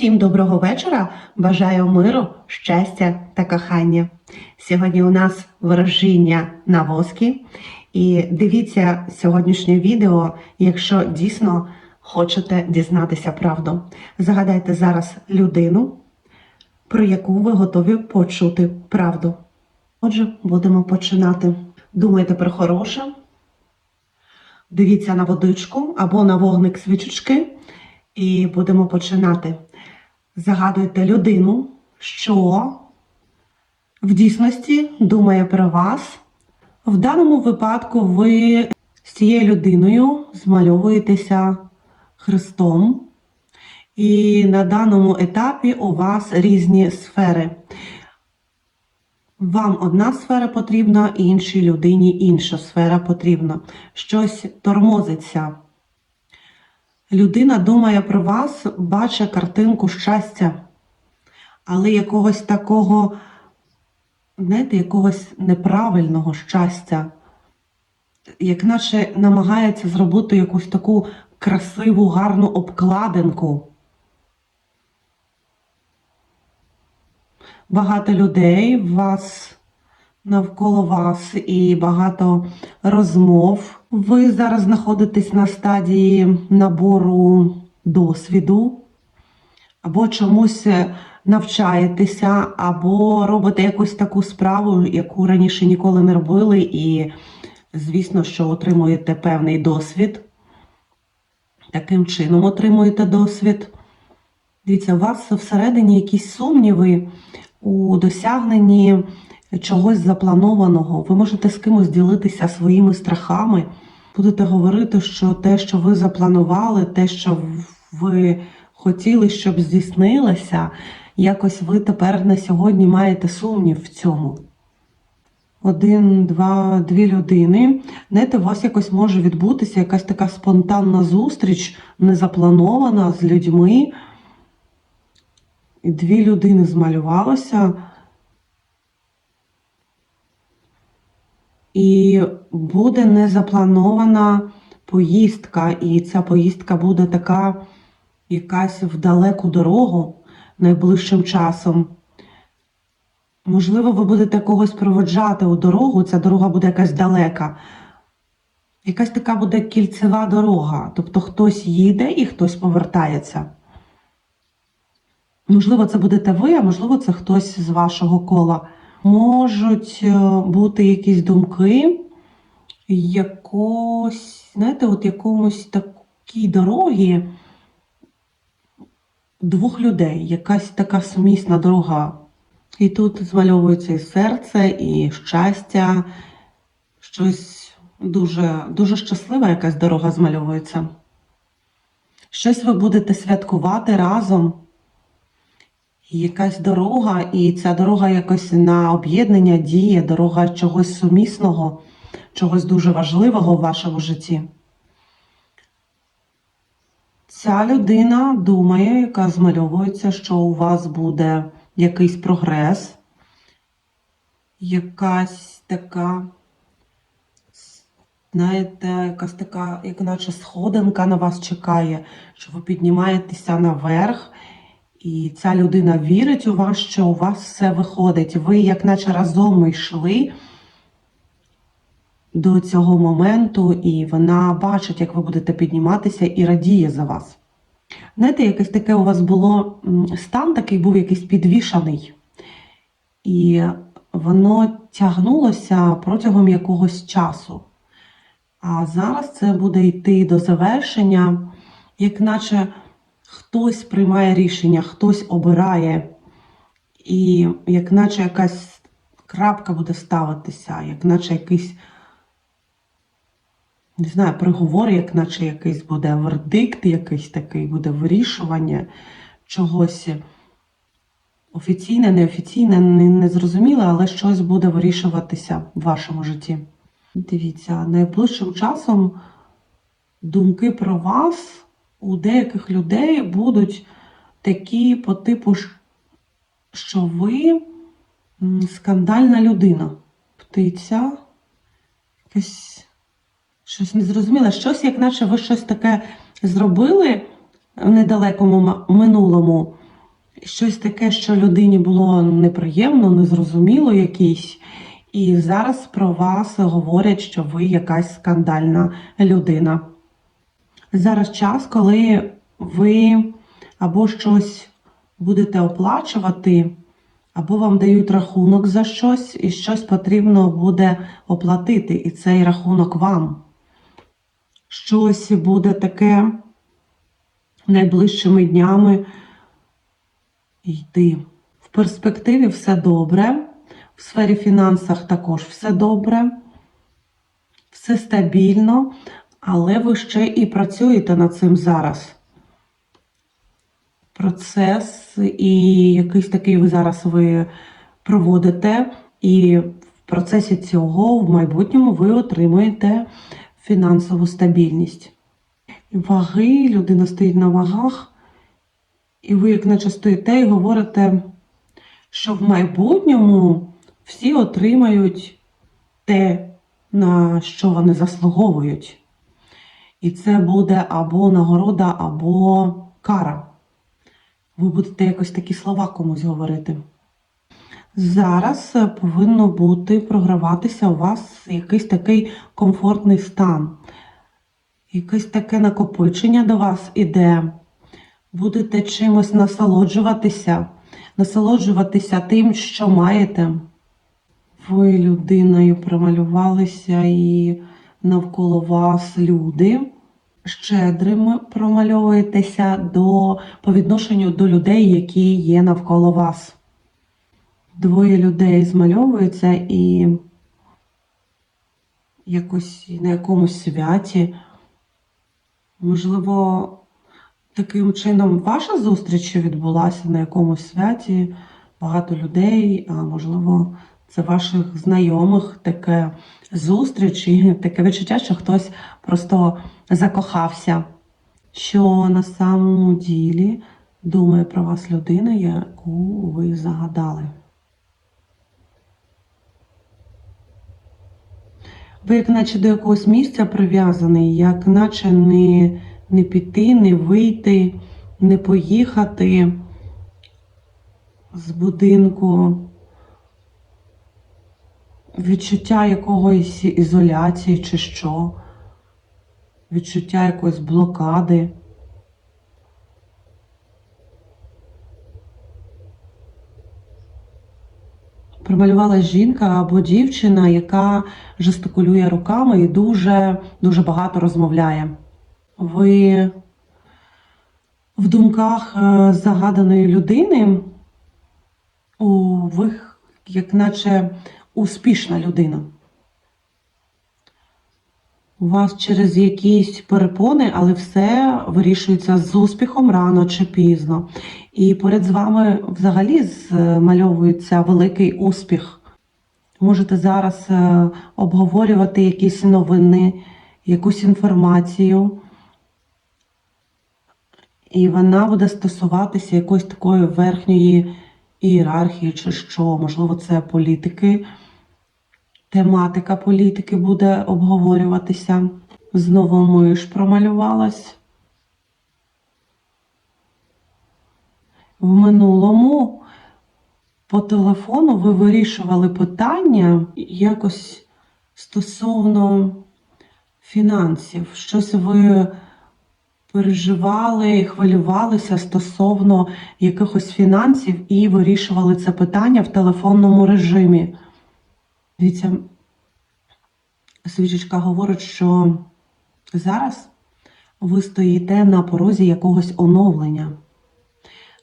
Усім доброго вечора. Бажаю миру, щастя та кохання. Сьогодні у нас ворожіння на воскі. І дивіться сьогоднішнє відео, якщо дійсно хочете дізнатися правду. Загадайте зараз людину, про яку ви готові почути правду. Отже, будемо починати. Думайте про хороше, дивіться на водичку або на вогник свічечки, і будемо починати. Загадуйте людину, що в дійсності думає про вас. В даному випадку ви з цією людиною змальовуєтеся Христом. І на даному етапі у вас різні сфери. Вам одна сфера потрібна, іншій людині інша сфера потрібна. Щось тормозиться. Людина думає про вас, бачить картинку щастя, але якогось такого, знаєте, якогось неправильного щастя, як наче намагається зробити якусь таку красиву, гарну обкладинку. Багато людей вас навколо вас і багато розмов. Ви зараз знаходитесь на стадії набору досвіду, або чомусь навчаєтеся, або робите якусь таку справу, яку раніше ніколи не робили, і, звісно, що отримуєте певний досвід. Таким чином отримуєте досвід. Дивіться, у вас всередині якісь сумніви у досягненні чогось запланованого. Ви можете з кимось ділитися своїми страхами, будете говорити, що те, що ви запланували, те, що ви хотіли, щоб здійснилося, якось ви тепер на сьогодні маєте сумнів в цьому. Один, два, дві людини. Знаєте, у вас якось може відбутися якась така спонтанна зустріч, незапланована з людьми. І дві людини змалювалося. І буде незапланована поїздка, і ця поїздка буде така якась в далеку дорогу найближчим часом. Можливо, ви будете когось проводжати у дорогу, ця дорога буде якась далека. Якась така буде кільцева дорога. Тобто хтось їде і хтось повертається. Можливо, це будете ви, а можливо, це хтось з вашого кола. Можуть е, бути якісь думки, якось, знаєте, от якомусь такій дорогі двох людей, якась така сумісна дорога. І тут змальовується і серце, і щастя, щось дуже, дуже щаслива якась дорога змальовується. Щось ви будете святкувати разом. Якась дорога, і ця дорога якось на об'єднання діє, дорога чогось сумісного, чогось дуже важливого в вашому житті. Ця людина думає, яка змальовується, що у вас буде якийсь прогрес, якась така, знаєте, якась така, як наче сходинка на вас чекає, що ви піднімаєтеся наверх. І ця людина вірить у вас, що у вас все виходить. Ви, як наче разом йшли до цього моменту, і вона бачить, як ви будете підніматися, і радіє за вас. Знаєте, якесь таке у вас було стан, такий був якийсь підвішаний, і воно тягнулося протягом якогось часу. А зараз це буде йти до завершення, як наче хтось приймає рішення, хтось обирає, і як наче якась крапка буде ставитися, як наче якийсь, не знаю, приговор, як наче якийсь буде вердикт, якийсь такий буде вирішування чогось офіційне, неофіційне, не зрозуміле, але щось буде вирішуватися в вашому житті. Дивіться, найближчим часом думки про вас у деяких людей будуть такі по типу, що ви скандальна людина. Птиця, якесь щось незрозуміле, щось, як наче ви щось таке зробили в недалекому минулому, щось таке, що людині було неприємно, незрозуміло якийсь. І зараз про вас говорять, що ви якась скандальна людина. Зараз час, коли ви або щось будете оплачувати, або вам дають рахунок за щось, і щось потрібно буде оплатити, і цей рахунок вам. Щось буде таке найближчими днями йти. В перспективі все добре, в сфері фінансах також все добре, все стабільно, але ви ще і працюєте над цим зараз. Процес і якийсь такий ви зараз ви проводите, і в процесі цього в майбутньому ви отримуєте фінансову стабільність. Ваги, людина стоїть на вагах, і ви, як наче стоїте і говорите, що в майбутньому всі отримають те, на що вони заслуговують. І це буде або нагорода, або кара. Ви будете якось такі слова комусь говорити. Зараз повинно бути програватися у вас якийсь такий комфортний стан. Якесь таке накопичення до вас іде. Будете чимось насолоджуватися, насолоджуватися тим, що маєте. Ви людиною промалювалися і навколо вас люди. Щедрими промальовуєтеся до, по відношенню до людей, які є навколо вас. Двоє людей змальовуються і якось на якомусь святі. Можливо, таким чином ваша зустріч відбулася на якомусь святі, багато людей, а можливо, це ваших знайомих таке зустріч і таке відчуття, що хтось просто закохався, що на самому ділі думає про вас людина, яку ви загадали. Ви як наче до якогось місця прив'язаний, як наче не, не піти, не вийти, не поїхати з будинку. Відчуття якогось ізоляції чи що, відчуття якоїсь блокади. Промалювала жінка або дівчина, яка жестикулює руками і дуже, дуже багато розмовляє. Ви в думках е, загаданої людини, у ви як наче успішна людина. У вас через якісь перепони, але все вирішується з успіхом рано чи пізно. І поряд з вами взагалі змальовується великий успіх. Можете зараз е, обговорювати якісь новини, якусь інформацію. І вона буде стосуватися якоїсь такої верхньої ієрархії, чи що, можливо, це політики. Тематика політики буде обговорюватися. Знову миш промалювалась. В минулому по телефону ви вирішували питання якось стосовно фінансів. Щось ви переживали, хвилювалися стосовно якихось фінансів і вирішували це питання в телефонному режимі. Дивіться, свічечка говорить, що зараз ви стоїте на порозі якогось оновлення,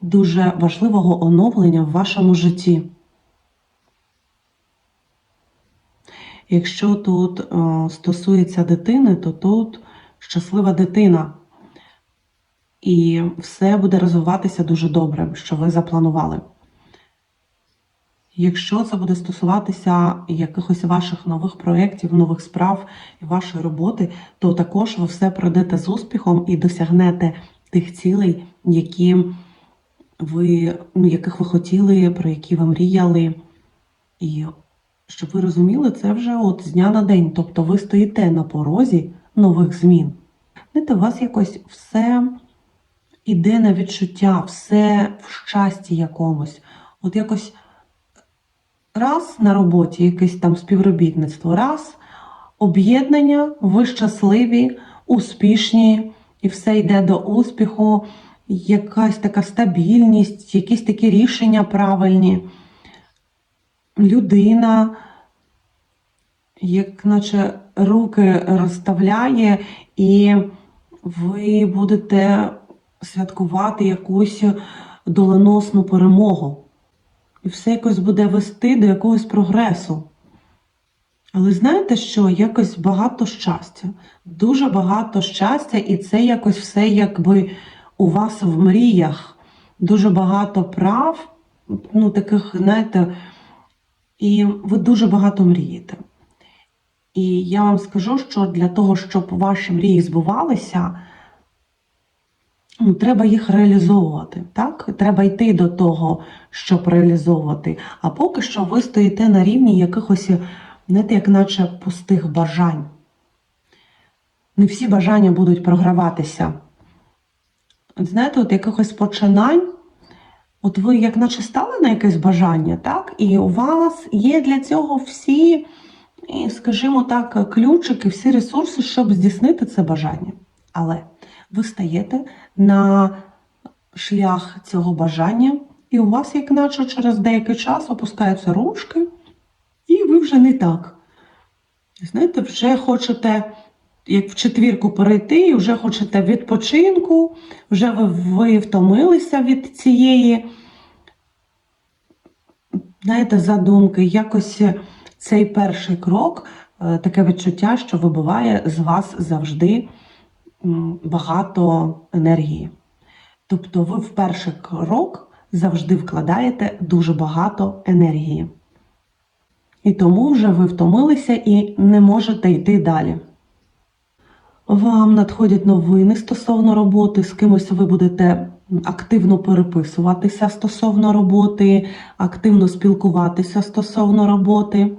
дуже важливого оновлення в вашому житті. Якщо тут е, стосується дитини, то тут щаслива дитина. І все буде розвиватися дуже добре, що ви запланували. Якщо це буде стосуватися якихось ваших нових проєктів, нових справ і вашої роботи, то також ви все пройдете з успіхом і досягнете тих цілей, які ви, ну, яких ви хотіли, про які ви мріяли. І щоб ви розуміли, це вже от з дня на день. Тобто ви стоїте на порозі нових змін. Знаєте, у вас якось все іде на відчуття, все в щасті якомусь. От якось раз на роботі, якесь там співробітництво, раз об'єднання, ви щасливі, успішні, і все йде до успіху, якась така стабільність, якісь такі рішення правильні. Людина, як наче руки розставляє, і ви будете святкувати якусь доленосну перемогу. І все якось буде вести до якогось прогресу. Але знаєте що? Якось багато щастя, дуже багато щастя, і це якось все якби у вас в мріях. Дуже багато прав, ну таких, знаєте, і ви дуже багато мрієте. І я вам скажу, що для того, щоб ваші мрії збувалися, ну, треба їх реалізовувати. Так? Треба йти до того, щоб реалізовувати. А поки що ви стоїте на рівні якихось, знаєте, як наче пустих бажань. Не всі бажання будуть програватися. От знаєте, от якихось починань, от ви як наче стали на якесь бажання, так? І у вас є для цього всі, скажімо так, ключики, всі ресурси, щоб здійснити це бажання. Але ви стаєте на шлях цього бажання, і у вас, як наче через деякий час опускаються ручки, і ви вже не так. Знаєте, вже хочете, як в четвірку перейти, і вже хочете відпочинку, вже ви, ви втомилися від цієї, знаєте, задумки. Якось цей перший крок, е, таке відчуття, що вибиває з вас завжди багато енергії. Тобто ви в перший крок завжди вкладаєте дуже багато енергії. І тому вже ви втомилися і не можете йти далі. Вам надходять новини стосовно роботи, з кимось ви будете активно переписуватися стосовно роботи, активно спілкуватися стосовно роботи.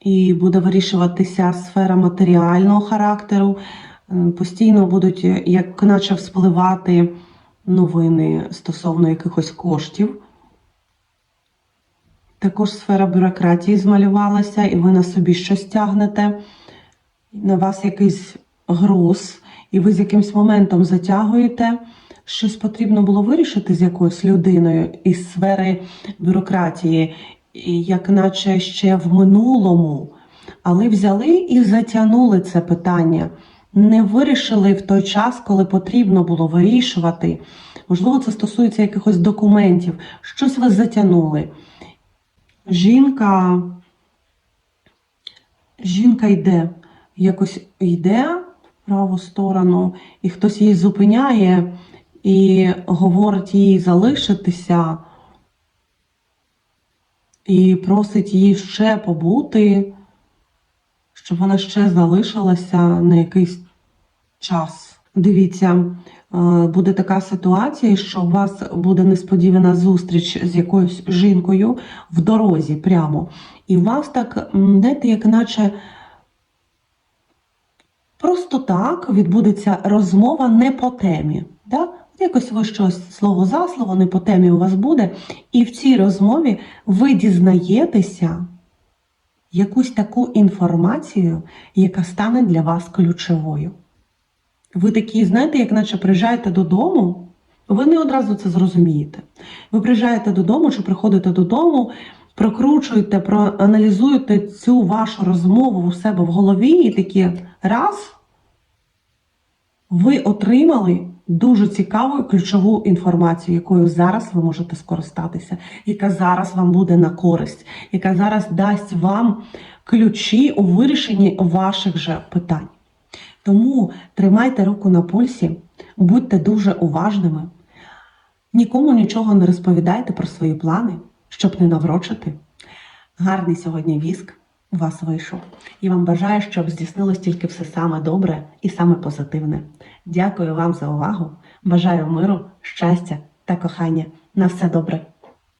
І буде вирішуватися сфера матеріального характеру. Е, Постійно будуть, е, як наче вспливати новини стосовно якихось коштів. Також сфера бюрократії змалювалася, і ви на собі щось тягнете, на вас якийсь груз, і ви з якимсь моментом затягуєте. Щось потрібно було вирішити з якоюсь людиною із сфери бюрократії, як наче ще в минулому, але взяли і затягнули це питання. Не вирішили в той час, коли потрібно було вирішувати. Можливо, це стосується якихось документів. Щось ви затягнули. Жінка, жінка йде, якось йде в праву сторону, і хтось її зупиняє і говорить їй залишитися, і просить її ще побути, щоб вона ще залишилася на якийсь час. Дивіться, е, буде така ситуація, що у вас буде несподівана зустріч з якоюсь жінкою в дорозі прямо. І у вас так, знаєте, як наче просто так відбудеться розмова не по темі. Да? Якось ви щось слово за слово, не по темі у вас буде. І в цій розмові ви дізнаєтеся якусь таку інформацію, яка стане для вас ключовою. Ви такі, знаєте, як наче приїжджаєте додому, ви не одразу це зрозумієте. Ви приїжджаєте додому чи приходите додому, прокручуєте, проаналізуєте цю вашу розмову у себе в голові і такі раз ви отримали дуже цікаву ключову інформацію, якою зараз ви можете скористатися, яка зараз вам буде на користь, яка зараз дасть вам ключі у вирішенні ваших же питань. Тому тримайте руку на пульсі, будьте дуже уважними, нікому нічого не розповідайте про свої плани, щоб не наврочити. Гарний сьогодні віск у вас вийшов. І вам бажаю, щоб здійснилось тільки все саме добре і саме позитивне. Дякую вам за увагу. Бажаю миру, щастя та кохання. На все добре.